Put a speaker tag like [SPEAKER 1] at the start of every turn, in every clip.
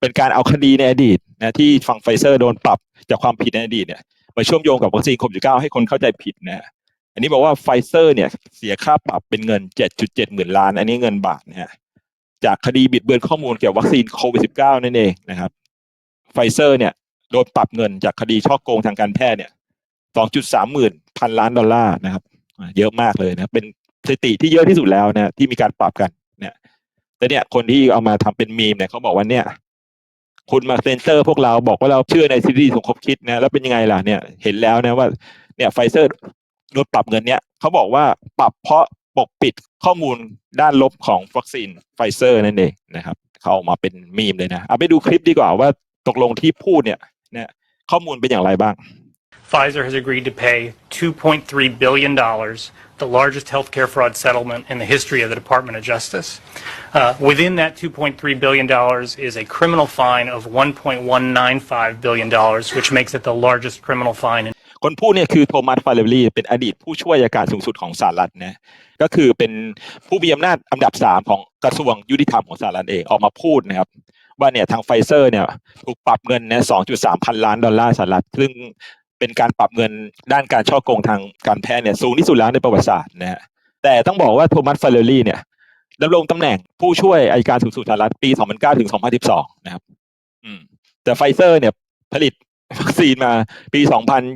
[SPEAKER 1] เป็นการเอาคดีในอดีตนะที่ฝั่งไฟเซอร์โดนปรับจากความผิดในอดีตเนี่ยมาเชื่อมโยงกับวัคซีนโควิด19ให้คนเข้าใจผิดนะอันนี้บอกว่าไฟเซอร์เนี่ยเสียค่าปรับเป็นเงิน 7.7 หมื่นล้าน อันนี้เงินบาทนะฮะจากคดีบิดเบือนข้อมูลเกี่ยวกับวัคซีนโควิด19นั่นเองนะครับไฟเซอร์เนี่ยโดนปรับเงินจากคดีช่อโกงทางการแพทย์เนี่ย 2.3 หมื่นพันล้านดอลลาร์นะครับ เยอะมากเลยนะเป็นสถิติที่เยอะที่สุดแล้วนะที่มีการปรับกันเนี่ยแต่เนี่ยคนที่เอามาทำเป็นมีมเนี่ยเขาบอกว่าเนี่ย คุณมาเซนเซอร์พวกเราบอกว่าเราเชื่อในซีรีสมคบคิดนะแล้วเป็นยังไงล่ะเนี่ยเห็นแล้วนะว่าเนี่ยไฟเซอร์โดนปรับเงินเนี่ยเขาบอกว่าปรับเพราะปกปิดข้อมูลด้านลบของวัคซีนไฟเซอร์นั่นเองนะครับเขาออกมาเป็นมีมเลยนะเอาไปดูคลิปดีกว่าว่าตกลงที่พูดเนี่ยเนี่ยข้อมูลเป็นอย่างไรบ้าง
[SPEAKER 2] Pfizer has agreed to pay $2.3 billion, the largest healthcare fraud settlement in the history of the Department of Justice. Uh, within that $2.3 billion is a criminal fine of $1.195 billion, which makes it the largest criminal fine in
[SPEAKER 1] คนพูดเนี่ยคือโทมัสฟาเรลลี่เป็นอดีตผู้ช่วยอัยการสูงสุดของสหรัฐนะก็คือเป็นผู้มีอำนาจอันดับสามของกระทรวงยุติธรรมของสหรัฐเองออกมาพูดนะครับ ว่าเนี่ยทางไฟเซอร์เนี่ยถูกปรับเงินเนี่ย2.3 พันล้านดอลลาร์สหรัฐซึ่ง เป็นการปรับเงินด้านการช่อโกงทางการแพทย์เนี่ยสูงที่สุดแล้วในประวัติศาสตร์นะฮะแต่ต้องบอกว่าโทมัสฟาเรลลี่เนี่ยดำรงตำแหน่งผู้ช่วยอัยการสูงสุดสหรัฐปี 2009 ถึง 2012 นะครับ อืม แต่ไฟเซอร์เนี่ยผลิตวัคซีนมาปี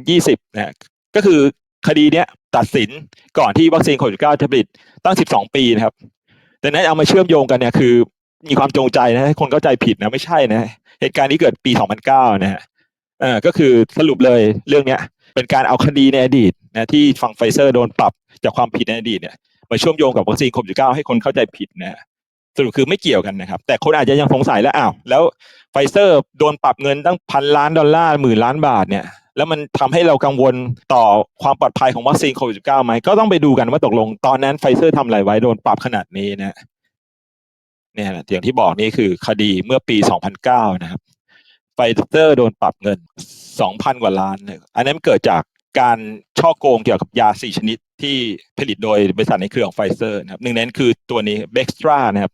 [SPEAKER 1] 2020นะฮะก็คือคดีเนี้ยตัดสินก่อนที่วัคซีนโควิด 19 จะผลิตตั้ง 12 ปีนะครับ แต่นั้นเอามาเชื่อมโยงกันเนี่ยคือ มีความจงใจนะให้คนเข้าใจผิดนะไม่ใช่นะ เหตุการณ์นี้เกิดปี 2009 นะฮะ ออก็คือสรุปเลยเรื่องเนี้ย เป็นการเอาคดีในอดีตนะที่ฝั่งไฟเซอร์โดนปรับจากความผิดในอดีตเนี่ยมาเชื่อมโยงกับวัคซีนโควิด 19 ให้คนเข้าใจผิดนะสรุปคือไม่เกี่ยวกันนะครับ แต่คนอาจจะยังสงสัยแล้วอ้าวแล้วไฟเซอร์โดนปรับเงินตั้งพันล้านดอลลาร์หมื่นล้านบาทเนี่ยแล้วมันทำให้เรากังวลต่อความปลอดภัยของวัคซีนโควิด 19 ไหมก็ต้องไปดูกันว่าตกลงตอนนั้นไฟเซอร์ทำอะไรไว้โดนปรับขนาดนี้นะเนี่ยอย่างที่บอกนี่คือคดีเมื่อปี 2009 นะครับ ไฟเซอร์โดนปรับเงิน 2,000 กว่าล้านเนี่ยอันนั้นเกิดจากการช่อโกงเกี่ยวกับยา 4 ชนิดที่ผลิตโดยบริษัทในเครือของไฟเซอร์นะครับหนึ่งในนั้นคือตัวนี้เบกสตรานะครับ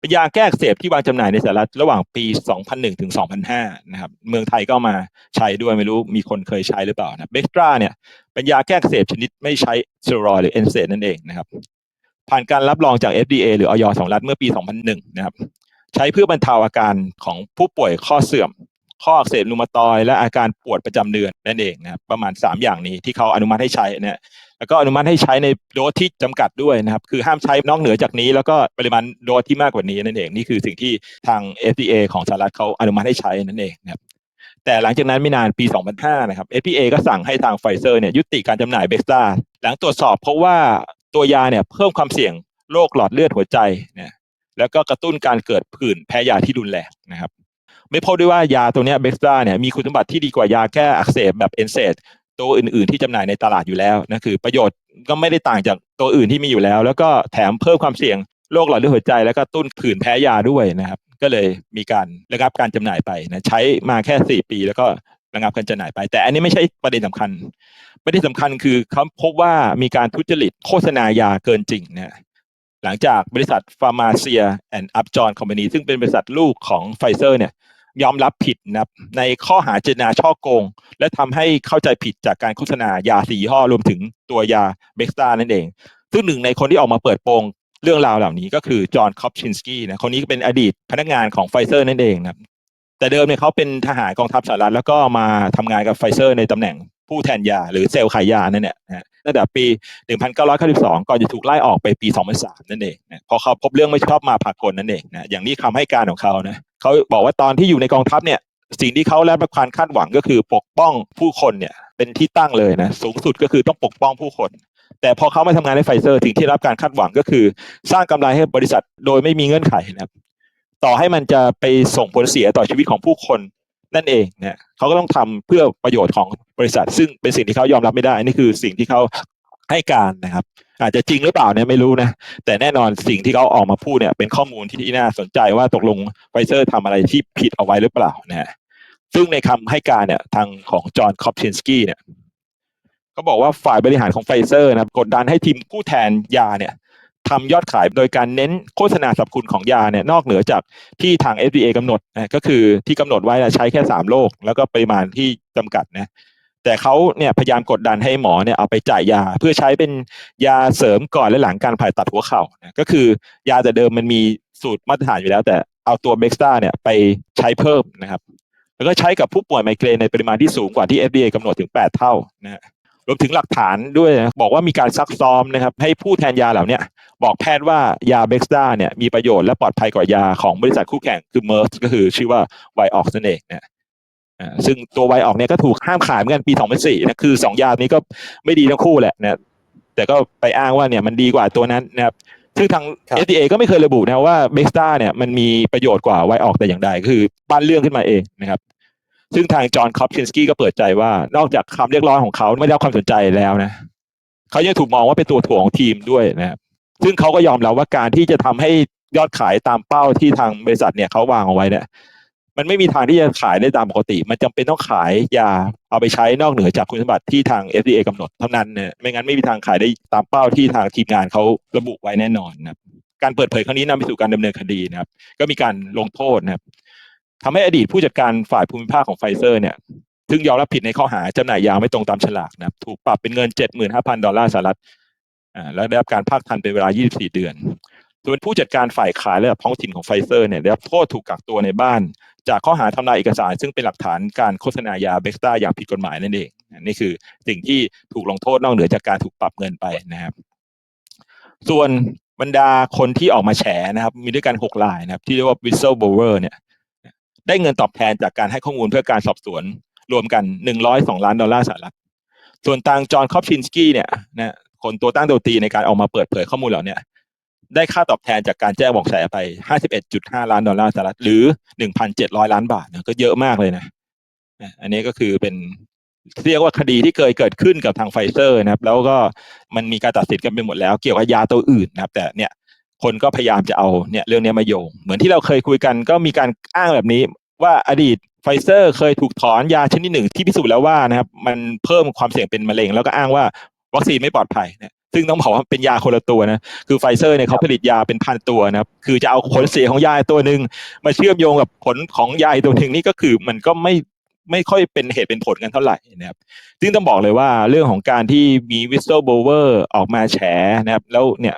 [SPEAKER 1] เป็นยาแก้อักเสบที่วางจำหน่ายในสหรัฐระหว่างปี 2001 ถึง 2005 นะครับ เมืองไทยก็มาใช้ด้วยไม่รู้มีคนเคยใช้หรือเปล่านะเบกสตราเนี่ยเป็นยาแก้อักเสบชนิดไม่ใช้สเตียรอยหรือเอนเซนั่นเองนะครับ ผ่านการรับรองจาก FDA หรือออยสหรัฐเมื่อปี 2001 นะครับ ใช้เพื่อบรรเทาอาการของผู้ป่วยข้อเสื่อม ข้ออักเสบรูมาตอยและอาการปวดประจำเดือนนั่นเองนะครับประมาณ 3 อย่างนี้ที่เขาอนุมัติให้ใช้นะแล้วก็อนุมัติให้ใช้ในโดสที่จำกัดด้วยนะครับ คือห้ามใช้นอกเหนือจากนี้ แล้วก็ปริมาณโดสที่มากกว่านี้นั่นเองนี่คือสิ่งที่ทาง FDA ของสหรัฐเขาอนุมัติให้ใช้นั่นเองนะครับแต่หลังจากนั้นไม่นานปี 2005 นะครับ FDA ก็สั่งให้ทางไฟเซอร์เนี่ยยุติการจำหน่ายเบสตาหลังตรวจสอบเพราะว่าตัวยาเนี่ยเพิ่มความเสี่ยงโรคหลอดเลือดหัวใจเนี่ยแล้วก็กระตุ้นการเกิดผื่นแพ้ยาที่รุนแรงนะครับ ไม่พบด้วยว่ายาตัวนี้เบสตาเนี่ยมีคุณสมบัติที่ดีกว่ายาแก้อักเสบแบบเอนเซดตัวอื่น ๆ ที่จำหน่ายในตลาดอยู่แล้วนะคือประโยชน์ก็ไม่ได้ต่างจากตัวอื่นที่มีอยู่แล้ว แล้วก็แถมเพิ่มความเสี่ยงโรคหลอดเลือดหัวใจ แล้วก็ตุ้นผื่นแพ้ยาด้วยนะครับ ก็เลยมีการระงับการจำหน่ายไปนะใช้มาแค่สี่ปี แล้วก็ระงับการจำหน่ายไป แต่อันนี้ไม่ใช่ประเด็นสำคัญประเด็นสำคัญคือเขาพบว่ามีการทุจริตโฆษณายาเกินจริงนะหลังจากบริษัทฟาร์มาเซียแอนด์อัพจอนคอมพานีซึ่งเป็นบริษัทลูกของไฟเซอร์เนี่ย ยอมรับผิดนะในข้อหาเจตนาช่อโกง และทำให้เข้าใจผิดจากการโฆษณายาสียี่ห้อรวมถึงตัวยาเบกสตานั่นเอง ซึ่งหนึ่งในคนที่ออกมาเปิดโปงเรื่องราวเหล่านี้ก็คือจอห์นคอปชินสกี้นะคนนี้เป็นอดีตพนักงานของไฟเซอร์นั่นเองนะแต่เดิมเนี่ยเขาเป็นทหารกองทัพสหรัฐแล้วก็มาทำงานกับไฟเซอร์ในตำแหน่งผู้แทนยาหรือเซลล์ขายยานั่นแหละนะตั้งแต่ปี 1992 ก่อนจะถูกไล่ออกไปปี 2003 นั่นเองนะพอเขาพบเรื่องไม่ชอบมาพากลนั่นเองนะอย่างนี้คำให้การของเขานะ เขาบอกว่าตอนที่อยู่ในกองทัพเนี่ยสิ่งที่เขาและประความคาดหวังก็คือปกป้องผู้คนเนี่ยเป็นที่ตั้งเลยนะสูงสุดก็คือต้องปกป้องผู้คน แต่พอเขามาทำงานในไฟเซอร์สิ่งที่รับการคาดหวังก็คือ สร้างกำไรให้บริษัทโดยไม่มีเงื่อนไขนะครับต่อให้มันจะไปส่งผลเสียต่อชีวิตของผู้คนนั่นเองเนี่ยเขาก็ต้องทำเพื่อประโยชน์ของบริษัท ซึ่งเป็นสิ่งที่เขายอมรับไม่ได้นี่คือสิ่งที่เขาให้การนะครับ อาจจะจริงหรือเปล่าเนี่ยไม่รู้นะ แต่แน่นอนสิ่งที่เขาออกมาพูดเนี่ย เป็นข้อมูลที่น่าสนใจว่าตกลงไฟเซอร์ทำอะไรที่ผิดเอาไว้หรือเปล่านะฮะซึ่งในคำให้การเนี่ยทางของจอห์นคอปชินสกี้เนี่ยเขาบอกว่าฝ่ายบริหารของไฟเซอร์นะกดดันให้ทีมผู้แทนยาเนี่ยทำยอดขายโดยการเน้นโฆษณาสรรพคุณของยาเนี่ยนอกเหนือจากที่ทาง FDA กำหนดนะก็คือที่กำหนดไว้นะใช้แค่สามโรคแล้วก็ปริมาณที่จำกัดนะ แต่เขาเนี่ยพยายามกดดันให้หมอเนี่ยเอาไปจ่ายยา เพื่อใช้เป็นยาเสริมก่อนและหลังการผ่าตัดหัวเข่าก็คือยาแต่เดิมมันมีสูตรมาตรฐานอยู่แล้ว แต่เอาตัวเบกสตาเนี่ยไปใช้เพิ่มนะครับ แล้วก็ใช้กับผู้ป่วยไมเกรนในปริมาณที่สูงกว่าที่ FDA กำหนดถึง 8 เท่านะฮะรวมถึงหลักฐานด้วยนะบอกว่ามีการซักซ้อมนะครับ ให้ผู้แทนยาเหล่านี้บอกแพทย์ว่ายาเบกสตาเนี่ยมีประโยชน์และปลอดภัยกว่ายาของบริษัทคู่แข่งคือเมอร์สก็คือชื่อว่าไวออกนั่นเองนะ อ่าซึ่งตัวไวออกเนี่ยก็ถูกห้ามขายเหมือนกันปี 2004นะคือ 2 ยานี้ก็ไม่ดีทั้งคู่แหละนะแต่ก็ไปอ้างว่าเนี่ยมันดีกว่าตัวนั้นนะครับซึ่งทาง
[SPEAKER 3] ครับ
[SPEAKER 1] FDA ก็ไม่เคยระบุนะว่าเบกสตาเนี่ยมันมีประโยชน์กว่าไวออกแต่อย่างใดก็คือปั้นเรื่องขึ้นมาเองนะครับซึ่งทางจอห์นคอปชินสกี้ก็เปิดใจว่า นอกจากคำเรียกร้องของเขาไม่ได้รับความสนใจแล้วนะเขายังถูกมองว่าเป็นตัวถ่วงของทีมด้วยนะครับซึ่งเขาก็ยอมรับว่าการที่จะทำให้ยอดขายตามเป้าที่ทางบริษัทเนี่ยเขาวางเอาไว้เนี่ย มันไม่มีทางที่จะขายได้ตามปกติ มันจำเป็นต้องขายยาเอาไปใช้นอกเหนือจากคุณสมบัติที่ทาง FDA กำหนดเท่านั้นเนี่ยไม่งั้นไม่มีทางขายได้ตามเป้าที่ทางทีมงานเขาระบุไว้แน่นอนนะการเปิดเผยครั้งนี้นำไปสู่การดำเนินคดีนะครับ ก็มีการลงโทษนะครับทำให้อดีตผู้จัดการฝ่ายภูมิภาคของไฟเซอร์เนี่ยซึ่งยอมรับผิดในข้อหาจำหน่ายยาไม่ตรงตามฉลากนะครับ ถูกปรับเป็นเงิน 75,000 ดอลลาร์สหรัฐอ่าแล้วได้รับการภาคทันเป็นเวลา 24 เดือน ส่วนผู้จัดการฝ่ายขายระท้องถิ่นของไฟเซอร์เนี่ยได้รับโทษถูกกักตัวในบ้าน จากข้อหาทำลายเอกสาร ซึ่งเป็นหลักฐานการโฆษณายาเบกตาอย่างผิดกฎหมายนั่นเองนี่คือสิ่งที่ถูกลงโทษนอกเหนือจากการถูกปรับเงินไปนะครับ ส่วนบรรดาคนที่ออกมาแฉนะครับ มีด้วยกันหกรายนะครับ ที่เรียกว่า whistleblower เนี่ยได้เงินตอบแทนจากการให้ข้อมูลเพื่อการสอบสวนรวมกันหนึ่งร้อยสองล้านดอลลาร์สหรัฐส่วนทางจอห์นคอปชินสกี้เนี่ยนะคนตัวตั้งตัวตีในการออกมาเปิดเผยข้อมูลเหล่านี้ ได้ค่าตอบแทนจากการแจ้งบอกแสไป 51.5 ล้านดอลลาร์สหรัฐหรือ 1,700 ล้านบาทนะก็เยอะมากเลยนะ อันนี้ก็คือเป็นเรียกว่าคดีที่เคยเกิดขึ้นกับทางไฟเซอร์นะครับ แล้วก็มันมีการตัดสินกันไปหมดแล้ว เกี่ยวกับยาตัวอื่นนะครับ แต่เนี่ยคนก็พยายามจะเอาเนี่ยเรื่องนี้มาโยง เหมือนที่เราเคยคุยกันก็มีการอ้างแบบนี้ว่าอดีตไฟเซอร์เคยถูกถอนยาชนิดหนึ่งที่พิสูจน์แล้วว่านะครับ มันเพิ่มความเสี่ยงเป็นมะเร็ง แล้วก็อ้างว่าวัคซีนไม่ปลอดภัยเนะ ซึ่งต้องบอกว่าเป็นยาคนละตัวนะ คือไฟเซอร์เนี่ยเขาผลิตยาเป็นพันตัวนะครับ คือจะเอาผลเสียของยาตัวหนึ่งมาเชื่อมโยงกับผลของยาอีกตัวหนึ่งนี่ก็คือมันก็ไม่ไม่ค่อยเป็นเหตุเป็นผลกันเท่าไหร่นะครับ ซึ่งต้องบอกเลยว่าเรื่องของการที่มี whistleblower ออกมาแฉนะครับ แล้วเนี่ย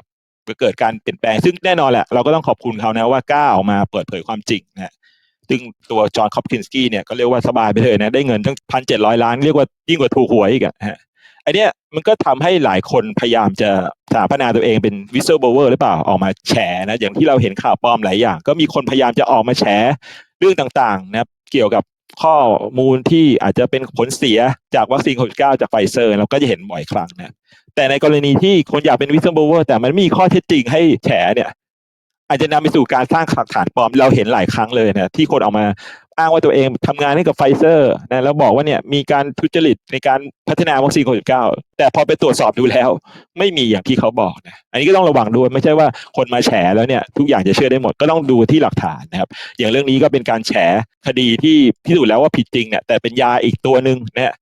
[SPEAKER 1] เกิดการเปลี่ยนแปลง ซึ่งแน่นอนแหละ เราก็ต้องขอบคุณเขานะว่ากล้าออกมาเปิดเผยความจริงนะฮะซึ่งตัวจอห์นคอปคินสกี้เนี่ยก็เรียกว่าสบายไปเลยนะ ได้เงินทั้งพันเจ็ดร้อยล้าน เรียกว่ายิ่งกว่าถูกหวยอีกอะฮะ ไอเนี้ยมันก็ทำให้หลายคนพยายามจะสถาปนาตัวเองเป็นวิ s เซ l ร์เวอร์หรือเปล่าออกมาแฉนะอย่างที่เราเห็นข่าวปลอมหลายอย่าง ก็มีคนพยายามจะออกมาแฉเรื่องต่างๆนะครับเกี่ยวกับข้อมูลที่อาจจะเป็นผลเสียจากวัคซีนโควิด9จากไฟเซอร์เราก็จะเห็นบ่อยครั้งนะแต่ในกรณีที่คนอยากเป็นวิสเซอร์เวอร์แต่มันไม่มีข้อเท็จจริงให้แฉเนี่ยอาจจะนำไปสู่การสร้างหลักฐานปลอมเราเห็นหลายครั้งเลยนะที่คนออกมา อ้างว่าตัวเองทำงานให้กับไฟเซอร์นะแล้วบอกว่าเนี่ยมีการทุจริตในการพัฒนาวัคซีนโควิด9แต่พอไปตรวจสอบดูแล้ว ไม่มีอย่างที่เขาบอกนะอันนี้ก็ต้องระวังด้วยไม่ใช่ว่าคนมาแฉแล้วเนี่ยทุกอย่างจะเชื่อได้หมดก็ต้องดูที่หลักฐานนะครับอย่างเรื่องนี้ก็เป็นการแฉคดีที่พิสูจน์แล้วว่าผิดจริงเนี่ยแต่เป็นยาอีกตัวหนึ่งเนี่ย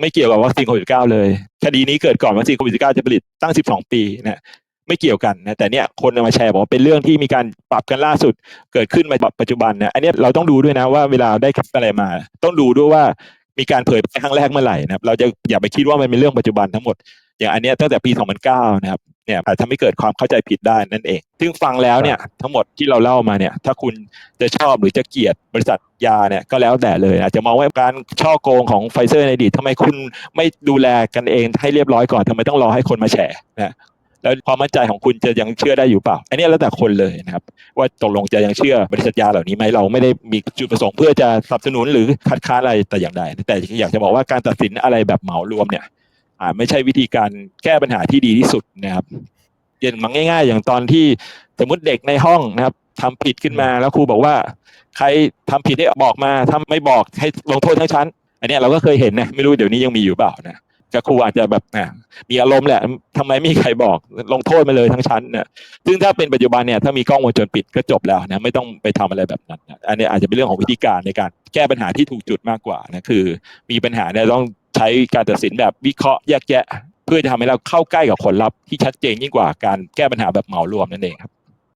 [SPEAKER 1] ไม่เกี่ยวกับวัคซีนโควิด -19 เลย คดีนี้เกิดก่อนวัคซีนโควิด -19 จะผลิตตั้ง 12 ปีนะ ไม่เกี่ยวกันนะแต่เนี่ยคนเอามาแชร์บอกว่าเป็นเรื่องที่มีการปรับกันล่าสุดเกิดขึ้นมาปัจจุบันนะอันเนี้ยเราต้องดูด้วยนะว่าเวลาได้คลิปอะไรมา ต้องดูด้วยว่ามีการเผยแพร่ครั้งแรกเมื่อไหร่นะครับเราจะอย่าไปคิดว่ามันเป็นเรื่องปัจจุบันทั้งหมด อย่างอันเนี้ยตั้งแต่ปี 2009 นะครับเนี่ยอาจทำให้เกิดความเข้าใจผิดได้นั่นเอง ซึ่งฟังแล้วเนี่ยทั้งหมดที่เราเล่ามาเนี่ย ถ้าคุณจะชอบหรือจะเกลียดบริษัทยาเนี่ยก็แล้วแต่เลย อาจจะมองว่าการช่อโกงของไฟเซอร์ในอดีตทำไมคุณไม่ดูแลกันเองให้เรียบร้อยก่อนทำไมต้องรอให้คนมาแฉนะ แล้วความมั่นใจของคุณจะยังเชื่อได้อยู่เปล่า อันนี้แล้วแต่คนเลยนะครับ ว่าตกลงจะยังเชื่อบริษัทยาเหล่านี้ไหมเราไม่ได้มีจุดประสงค์เพื่อจะสนับสนุนหรือคัดค้านอะไรแต่อย่างใดแต่อยากจะบอกว่าการตัดสินอะไรแบบเหมารวมเนี่ยอาจไม่ใช่วิธีการแก้ปัญหาที่ดีที่สุดนะครับอย่างมันง่าย ๆ อย่างตอนที่สมมติเด็กในห้องนะครับทำผิดขึ้นมาแล้วครูบอกว่า ใครทำผิดให้บอกมาถ้าไม่บอกให้ลงโทษทั้งชั้น อันนี้เราก็เคยเห็นนะไม่รู้เดี๋ยวนี้ยังมีอยู่เปล่านะ ก็ครูอาจจะแบบมีอารมณ์แหละทำไมไม่มีใครบอกลงโทษมาเลยทั้งชั้นนะซึ่งถ้าเป็นปัจจุบันเนี่ยถ้ามีกล้องวงจรปิดก็จบแล้วนะไม่ต้องไปทำอะไรแบบนั้นอันนี้อาจจะเป็นเรื่องของวิธีการในการแก้ปัญหาที่ถูกจุดมากกว่านะคือ มีปัญหาเนี่ยต้องใช้การตัดสินแบบวิเคราะห์แยกแยะ เพื่อจะทำให้เราเข้าใกล้กับผลลัพธ์ที่ชัดเจนยิ่งกว่าการแก้ปัญหาแบบเหมารวมนั่นเองครับ